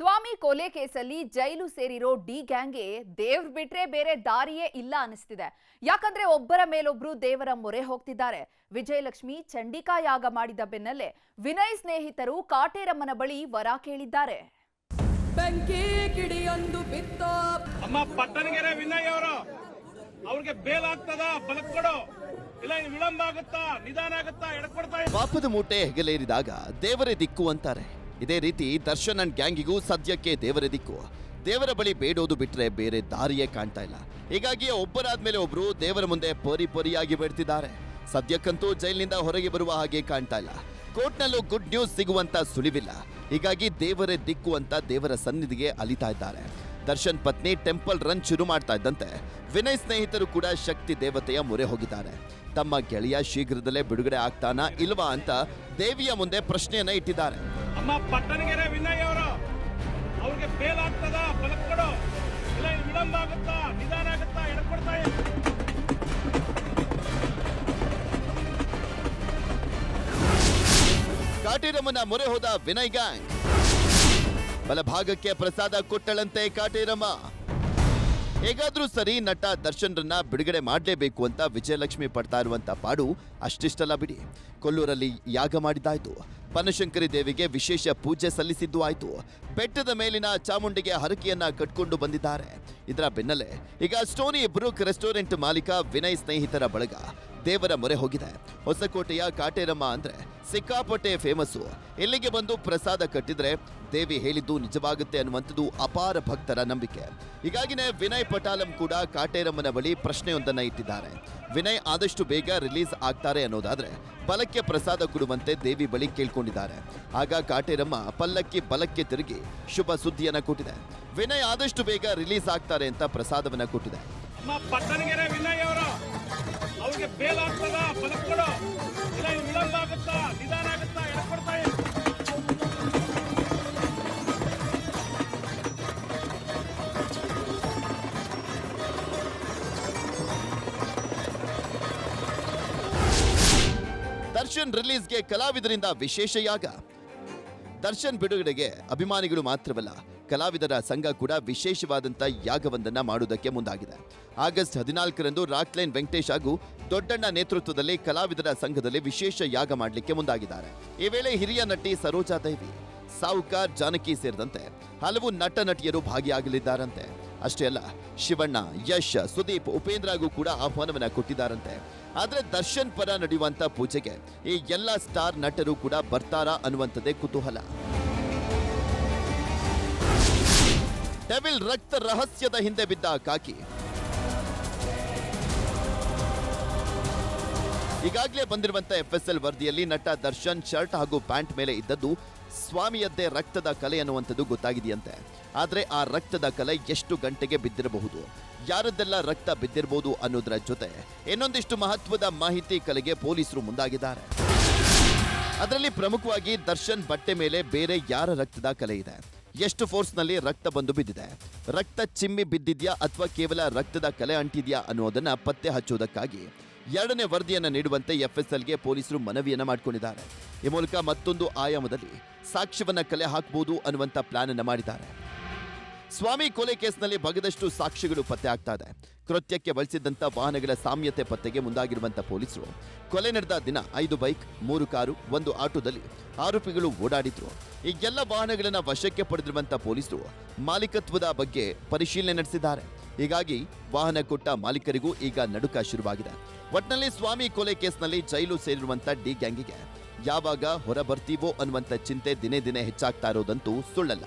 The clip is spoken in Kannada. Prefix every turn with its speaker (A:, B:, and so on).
A: ಸ್ವಾಮಿ ಕೊಲೆ ಕೇಸಲ್ಲಿ ಜೈಲು ಸೇರಿರೋ ಡಿ ಗ್ಯಾಂಗ್ಗೆ ದೇವ್ರ ಬಿಟ್ರೆ ಬೇರೆ ದಾರಿಯೇ ಇಲ್ಲ ಅನಿಸ್ತಿದೆ ಯಾಕಂದ್ರೆ ಒಬ್ಬರ ಮೇಲೊಬ್ರು ದೇವರ ಮೊರೆ ಹೋಗ್ತಿದ್ದಾರೆ. ವಿಜಯಲಕ್ಷ್ಮಿ ಚಂಡಿಕಾ ಯಾಗ ಮಾಡಿದ ಬೆನ್ನಲ್ಲೇ ವಿನಯ್ ಸ್ನೇಹಿತರು ಕಾಟೇರಮ್ಮನ ಬಳಿ ವರ ಕೇಳಿದ್ದಾರೆ.
B: ಬೆಂಕಿ ಕಿಡಿಯೊಂದು ಬಿತ್ತ.
C: ಅಮ್ಮ ಪಟ್ಟಣಗೆರೆ ವಿನಯ್ ಅವರು ಅವ್ರಿಗೆ ಬೇಲ್ ಆಗ್ತದ ಇಲ್ಲ ವಿಳಂಬ ಆಗುತ್ತಾ ನಿಧಾನ ಆಗುತ್ತಾ ಎಡಕೊಡ್ತಾ
D: ಪಾಪದ ಮೂಟೆ ಹೆಗಲೇರಿದಾಗ ದೇವರೇ ದಿಕ್ಕು ಅಂತಾರೆ. ಇದೇ ರೀತಿ ದರ್ಶನ್ ಅಂಡ್ ಗ್ಯಾಂಗಿಗೂ ಸದ್ಯಕ್ಕೆ ದೇವರ ದಿಕ್ಕು. ದೇವರ ಬಳಿ ಬೇಡೋದು ಬಿಟ್ಟರೆ ಬೇರೆ ದಾರಿಯೇ ಕಾಣ್ತಾ ಇಲ್ಲ. ಹೀಗಾಗಿ ಒಬ್ಬರಾದ ಮೇಲೆ ಒಬ್ರು ದೇವರ ಮುಂದೆ ಪರಿ ಪೊರಿಯಾಗಿ ಬೇಡ್ತಿದ್ದಾರೆ ಸದ್ಯಕ್ಕಂತೂ ಜೈಲಿನಿಂದ ಹೊರಗೆ ಬರುವ ಹಾಗೆ ಕಾಣ್ತಾ ಇಲ್ಲ. ಕೋರ್ಟ್ನಲ್ಲೂ ಗುಡ್ ನ್ಯೂಸ್ ಸಿಗುವಂತ ಸುಳಿವಿಲ್ಲ. ಹೀಗಾಗಿ ದೇವರೇ ದಿಕ್ಕು ಅಂತ ದೇವರ ಸನ್ನಿಧಿಗೆ ಅಲಿತಾ ಇದ್ದಾರೆ. ದರ್ಶನ್ ಪತ್ನಿ ಟೆಂಪಲ್ ರನ್ ಶುರು ಮಾಡ್ತಾ ಇದ್ದಂತೆ ವಿನಯ್ ಸ್ನೇಹಿತರು ಕೂಡ ಶಕ್ತಿ ದೇವತೆಯ ಮೊರೆ ಹೋಗಿದ್ದಾರೆ. ತಮ್ಮ ಗೆಳೆಯ ಶೀಘ್ರದಲ್ಲೇ ಬಿಡುಗಡೆ ಆಗ್ತಾನಾ ಇಲ್ವಾ ಅಂತ ದೇವಿಯ ಮುಂದೆ ಪ್ರಶ್ನೆಯನ್ನ ಇಟ್ಟಿದ್ದಾರೆ.
C: ಅಮ್ಮ ಪಟ್ಟಣಗೆರೆ ವಿನಯ್ ಅವರು, ಅವ್ರಿಗೆ ಬೇಲ್ ಆಗ್ತದ? ಬಲಕ್ ಕೊಡು. ಇಲ್ಲ ಇನ್ನು ವಿಳಂಬ ಆಗುತ್ತಾ? ನಿಧಾನ ಆಗುತ್ತಾ? ಎಡಕೊಡ್ತಾ
D: ಕಾಟೇರಮ್ಮನ ಮೊರೆ ಹೋದ ವಿನಯ್ ಗ್ಯಾಂಗ್ ಬಲಭಾಗಕ್ಕೆ ಪ್ರಸಾದ ಕೊಟ್ಟಳಂತೆ ಕಾಟೇರಮ್ಮ. ಹೇಗಾದ್ರೂ ಸರಿ ನಟ ದರ್ಶನ್ರನ್ನ ಬಿಡುಗಡೆ ಮಾಡಲೇಬೇಕು ಅಂತ ವಿಜಯಲಕ್ಷ್ಮಿ ಪಡ್ತಾ ಇರುವಂತ ಪಾಡು ಅಷ್ಟಿಷ್ಟಲ್ಲ ಬಿಡಿ. ಕೊಲ್ಲೂರಲ್ಲಿ ಯಾಗ ಮಾಡಿದ್ದಾಯ್ತು. ಪನಶಂಕರಿ ದೇವಿಗೆ ವಿಶೇಷ ಪೂಜೆ ಸಲ್ಲಿಸಿದ್ದು ಆಯಿತು. ಬೆಟ್ಟದ ಮೇಲಿನ ಚಾಮುಂಡಿಗೆ ಹರಕೆಯನ್ನ ಕಟ್ಕೊಂಡು ಬಂದಿದ್ದಾರೆ. ಇದರ ಬೆನ್ನಲ್ಲೇ ಈಗ ಸ್ಟೋನಿ ಬ್ರೂಕ್ ರೆಸ್ಟೋರೆಂಟ್ ಮಾಲೀಕ ವಿನಯ್ ಸ್ನೇಹಿತರ ಬಳಗ. ದೇವರ ಮೊರೆ ಹೋಗಿದೆ. ಹೊಸಕೋಟೆಯ ಕಾಟೇರಮ್ಮ ಅಂದ್ರೆ ಸಿಕ್ಕಾಪಟ್ಟೆ ಫೇಮಸ್ಸು ಇಲ್ಲಿಗೆ ಬಂದು ಪ್ರಸಾದ ಕಟ್ಟಿದ್ರೆ ದೇವಿ ಹೇಳಿದ್ದು ನಿಜವಾಗುತ್ತೆ ಅನ್ನುವಂಥದ್ದು ಅಪಾರ ಭಕ್ತರ ನಂಬಿಕೆ. ಹೀಗಾಗಿನೇ ವಿನಯ್ ಪಟಾಲಂ ಕೂಡ ಕಾಟೇರಮ್ಮನ ಬಳಿ ಪ್ರಶ್ನೆಯೊಂದನ್ನ ಇಟ್ಟಿದ್ದಾರೆ. ವಿನಯ್ ಆದಷ್ಟು ಬೇಗ ರಿಲೀಸ್ ಆಗ್ತಾರೆ ಅನ್ನೋದಾದ್ರೆ ಬಲಕ್ಕೆ ಪ್ರಸಾದ ಕೊಡುವಂತೆ ದೇವಿ ಬಳಿ ಕೇಳ್ಕೊಂಡಿದ್ದಾರೆ. ಆಗ ಕಾಟೇರಮ್ಮ ಪಲ್ಲಕ್ಕಿ ಬಲಕ್ಕೆ ತಿರುಗಿ ಶುಭ ಸುದ್ದಿಯನ್ನು ಕೊಟ್ಟಿದೆ. ವಿನಯ್ ಆದಷ್ಟು ಬೇಗ ರಿಲೀಸ್ ಆಗ್ತಾರೆ ಅಂತ ಪ್ರಸಾದವನ್ನ ಕೊಟ್ಟಿದೆ.
C: ಅವ್ರಿಗೆ ಬೇಲ್ ಆಗ್ತದ ಬಲಕ್ ಕೊಡು. ಇಲ್ಲ ವಿಳಂಬ ಆಗುತ್ತಾ, ನಿಧಾನ ಆಗುತ್ತಾ ಎಡಕೊಡ್ತಾ
D: ದರ್ಶನ್ ರಿಲೀಸ್ಗೆ ಕಲಾವಿದರಿಂದ ವಿಶೇಷ ಯಾಗ. ದರ್ಶನ್ ಬಿಡುಗಡೆಗೆ ಅಭಿಮಾನಿಗಳು ಮಾತ್ರವಲ್ಲ, ಕಲಾವಿದರ ಸಂಘ ಕೂಡ ವಿಶೇಷವಾದಂಥ ಯಾಗವೊಂದನ್ನ ಮಾಡುವುದಕ್ಕೆ ಮುಂದಾಗಿದೆ. ಆಗಸ್ಟ್ ಹದಿನಾಲ್ಕರಂದು ರಾಕ್ಲೈನ್ ವೆಂಕಟೇಶ್ ಹಾಗೂ ದೊಡ್ಡಣ್ಣ ನೇತೃತ್ವದಲ್ಲಿ ಕಲಾವಿದರ ಸಂಘದಲ್ಲಿ ವಿಶೇಷ ಯಾಗ ಮಾಡಲಿಕ್ಕೆ ಮುಂದಾಗಿದ್ದಾರೆ. ಈ ವೇಳೆ ಹಿರಿಯ ನಟಿ ಸರೋಜಾ ದೇವಿ ಸಾವುಕಾರ್ ಜಾನಕಿ ಸೇರಿದಂತೆ ಹಲವು ನಟ ನಟಿಯರು ಭಾಗಿಯಾಗಲಿದ್ದಾರಂತೆ. ಅಷ್ಟೇ ಅಲ್ಲ, ಶಿವಣ್ಣ, ಯಶ್, ಸುದೀಪ್ ಉಪೇಂದ್ರಗೂ ಕೂಡ ಆಹ್ವಾನವನ್ನ ಕೊಟ್ಟಿದ್ದಾರಂತೆ. ಆದ್ರೆ ದರ್ಶನ್ ಪರ ನಡೆಯುವಂತ ಪೂಜೆಗೆ ಈ ಎಲ್ಲ ಸ್ಟಾರ್ ನಟರು ಕೂಡ ಬರ್ತಾರಾ ಅನ್ನುವಂಥದ್ದೇ ಕುತೂಹಲ. ಡೆವಿಲ್ ರಕ್ತ ರಹಸ್ಯದ ಹಿಂದೆ ಬಿದ್ದ ಕಾಕಿ. ಈಗಾಗಲೇ ಬಂದಿರುವಂತ ಎಫ್ಎಸ್ಎಲ್ ವರದಿಯಲ್ಲಿ ನಟ ದರ್ಶನ್ ಶರ್ಟ್ ಹಾಗೂ ಪ್ಯಾಂಟ್ ಮೇಲೆ ಇದ್ದದ್ದು ಸ್ವಾಮಿಯದ್ದೇ ರಕ್ತದ ಕಲೆ ಅನ್ನುವಂಥದ್ದು ಗೊತ್ತಾಗಿದೆಯಂತೆ. ಆದರೆ ಆ ರಕ್ತದ ಕಲೆ ಎಷ್ಟು ಗಂಟೆಗೆ ಬಿದ್ದಿರಬಹುದು? ಯಾರದ್ದೆಲ್ಲ ರಕ್ತ ಬಿದ್ದಿರಬಹುದು ಅನ್ನೋದರ ಜೊತೆ ಇನ್ನೊಂದಿಷ್ಟು ಮಹತ್ವದ ಮಾಹಿತಿ ಕಲೆಗೆ ಪೊಲೀಸರು ಮುಂದಾಗಿದ್ದಾರೆ. ಅದರಲ್ಲಿ ಪ್ರಮುಖವಾಗಿ ದರ್ಶನ್ ಬಟ್ಟೆ ಮೇಲೆ ಬೇರೆ ಯಾರ ರಕ್ತದ ಕಲೆ ಇದೆ? ಎಷ್ಟು ಫೋರ್ಸ್ನಲ್ಲಿ ರಕ್ತ ಬಂದು ಬಿದ್ದಿದೆ? ರಕ್ತ ಚಿಮ್ಮಿ ಬಿದ್ದಿದ್ಯಾ ಅಥವಾ ಕೇವಲ ರಕ್ತದ ಕಲೆ ಅಂಟಿದ್ಯಾ ಅನ್ನೋದನ್ನ ಪತ್ತೆ ಹಚ್ಚುವುದಕ್ಕಾಗಿ ಎರಡನೇ ವರದಿಯನ್ನು ನೀಡುವಂತೆ ಎಫ್ಎಸ್ಎಲ್ಗೆ ಪೊಲೀಸರು ಮನವಿಯನ್ನ ಮಾಡಿಕೊಂಡಿದ್ದಾರೆ. ಈ ಮೂಲಕ ಮತ್ತೊಂದು ಆಯಾಮದಲ್ಲಿ ಸಾಕ್ಷ್ಯವನ್ನ ಕಲೆ ಹಾಕಬಹುದು ಅನ್ನುವಂಥ ಪ್ಲಾನ್ ಅನ್ನ ಮಾಡಿದ್ದಾರೆ. ಸ್ವಾಮಿ ಕೊಲೆ ಕೇಸ್ನಲ್ಲಿ ಬಗೆದಷ್ಟು ಸಾಕ್ಷಿಗಳು ಪತ್ತೆ ಆಗ್ತಾ ಇದೆ. ಕೃತ್ಯಕ್ಕೆ ಬಳಸಿದ್ದಂಥ ವಾಹನಗಳ ಸಾಮ್ಯತೆ ಪತ್ತೆಗೆ ಮುಂದಾಗಿರುವಂಥ ಪೊಲೀಸರು. ಕೊಲೆ ನಡೆದ ದಿನ ಐದು ಬೈಕ್, ಮೂರು ಕಾರು, ಒಂದು ಆಟೋದಲ್ಲಿ ಆರೋಪಿಗಳು ಓಡಾಡಿದ್ರು. ಈ ಎಲ್ಲ ವಾಹನಗಳನ್ನು ವಶಕ್ಕೆ ಪಡೆದಿರುವಂತ ಪೊಲೀಸರು ಮಾಲೀಕತ್ವದ ಬಗ್ಗೆ ಪರಿಶೀಲನೆ ನಡೆಸಿದ್ದಾರೆ. ಹೀಗಾಗಿ ವಾಹನ ಕೊಟ್ಟ ಮಾಲೀಕರಿಗೂ ಈಗ ನಡುಕ ಶುರುವಾಗಿದೆ. ಒಟ್ನಲ್ಲಿ ಸ್ವಾಮಿ ಕೊಲೆ ಕೇಸ್ನಲ್ಲಿ ಜೈಲು ಸೇರಿರುವಂತ ಡಿ ಗ್ಯಾಂಗಿಗೆ ಯಾವಾಗ ಹೊರಬರ್ತೀವೋ ಅನ್ನುವಂಥ ಚಿಂತೆ ದಿನೇ ದಿನೇ ಹೆಚ್ಚಾಗ್ತಾ ಇರೋದಂತೂ ಸುಳ್ಳಲ್ಲ.